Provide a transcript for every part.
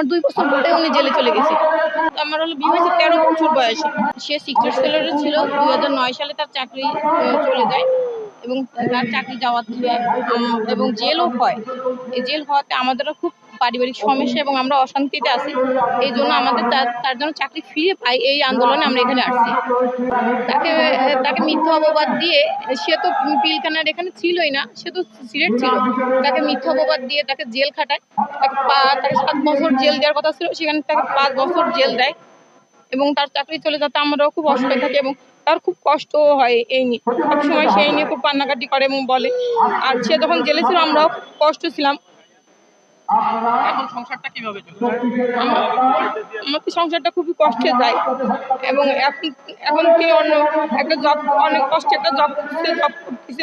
আমার দুই বছর পরে উনি জেলে চলে গেছে। আমার হলো বিয়ে হয়েছে তেরো বছর বয়সে। সে সিক্রেট সেলারে ছিল, দুই হাজার নয় সালে তার চাকরি চলে যায় এবং তার চাকরি যাওয়ার এবং জেলও হয়। এই জেল হওয়াতে আমাদেরও খুব পারিবারিক সমস্যা এবং আমরা অশান্তিতে আছি, এই জন্য আমাদের তার জন্য চাকরি ফিরে পাই এই আন্দোলনে আমরা এখানে আসছি। তাকে তাকে মিথ্যা অপবাদ দিয়ে, সে তো পিলখানার এখানে ছিলই না, সে তো সিলেট ছিল। তাকে মিথ্যা অপবাদ দিয়ে তাকে জেল খাটায়, তাকে পা- তাকে সাত বছর জেল দেওয়ার কথা ছিল, সেখানে তাকে পাঁচ বছর জেল দেয় এবং তার চাকরি চলে যাতে আমরাও খুব অসুবিধা থাকি এবং তার খুব কষ্ট হয় এই নিয়ে। সবসময় সেই নিয়ে খুব কান্নাকাটি করে এবং বলে। আর সে যখন জেলে ছিল, আমরাও কষ্ট ছিলাম। এখন সংসারটা আমার আমাদের সংসারটা খুবই কষ্টে যায়। এবং এখন এখন কি অন্য একটা জব অনেক কষ্টে একটা জব করছে জব করতেছে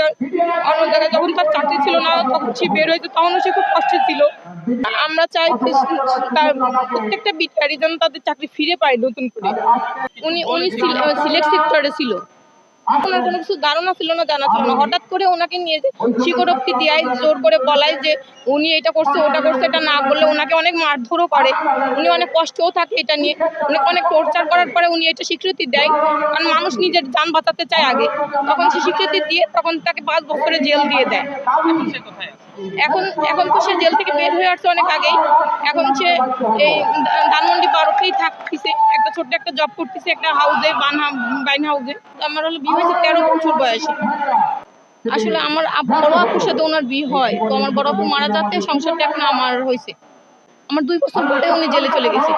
অন্য জায়গায় যখন তার চাকরি ছিল না, তখন সে বের হয়েছে তখনও সে খুব কষ্টে ছিল। আমরা চাই তার প্রত্যেকটা বিটারি যেন তাদের চাকরি ফিরে পায় নতুন করে। উনি উনি সিলেক্ট সেক্টরে ছিল। ওনার কোনো কিছু ধারণা ছিল না, জানা ছিল না। হঠাৎ করে ওনাকে নিয়ে স্বীকারোক্তি দেয়, জোর করে বলায় যে উনি এটা করছে, ওটা করছে, এটা না বললে ওনাকে অনেক মারধরও করে। উনি অনেক কষ্টও থাকে এটা নিয়ে। উনি অনেক টর্চার করার পরে উনি এটা স্বীকৃতি দেয়। কারণ মানুষ নিজের যান বাঁচাতে চায় আগে। তখন সে স্বীকৃতি দিয়ে তখন তাকে পাঁচ বছরে জেল দিয়ে দেয়। কোথায় এখন এখন তো সে জেল থেকে বের হয়ে আসছে অনেক আগেই। এখন সে এই ধানমন্ডি বারোতেই থাকতেছে। একটা ছোট্ট একটা জব করতেছে একটা হাউসে বান বাইন হাউসে আমার হলো বিয়ে হয়েছে তেরো বছর বয়সে। আসলে আমার বড় আপুর সাথে ওনার বিয়ে হয়। তো আমার বড় আপু মারা যাতে সংসারটা এখন আমার হয়েছে। আমার দুই বছর পরে উনি জেলে চলে গেছে।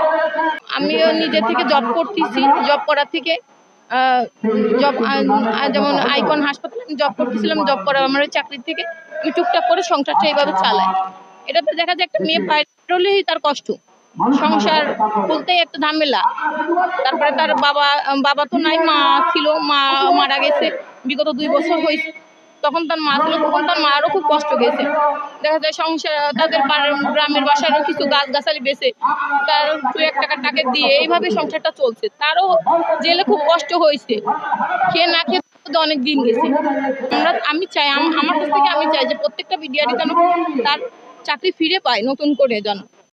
আমিও নিজে থেকে জব করতেছি। জব করার থেকে জব যেমন আইকন হাসপাতালে আমি জব করতেছিলাম জব করা আমার ওই চাকরির থেকে আমি টুকটাক করে সংসারটা এইভাবে চালাই। এটাতে দেখা যায় একটা মেয়ে পাইলেই তার কষ্ট। সংসার বলতেই একটা ঝামেলা। তারপরে তার বাবা বাবা তো নাই, মা ছিল, মা মারা গেছে। বিগত দুই বছর হয়েছে তখন তার মা ছিল, তখন তার মারও খুব কষ্ট গেছে দেখা যায় সংসার, তাদের গ্রামের বাসারও কিছু গাছ গাছালি বেছে, তার দু এক টাকা টাকা দিয়ে এইভাবে সংসারটা চলছে। তারও জেলে খুব কষ্ট হয়েছে। খেয়ে না খেয়ে অনেক দিন গেছে। আমরা, আমি চাই আমার কাছ থেকে আমি চাই যে প্রত্যেকটা বিডিআরই যেন তার চাকরি ফিরে পায় নতুন করে যেন।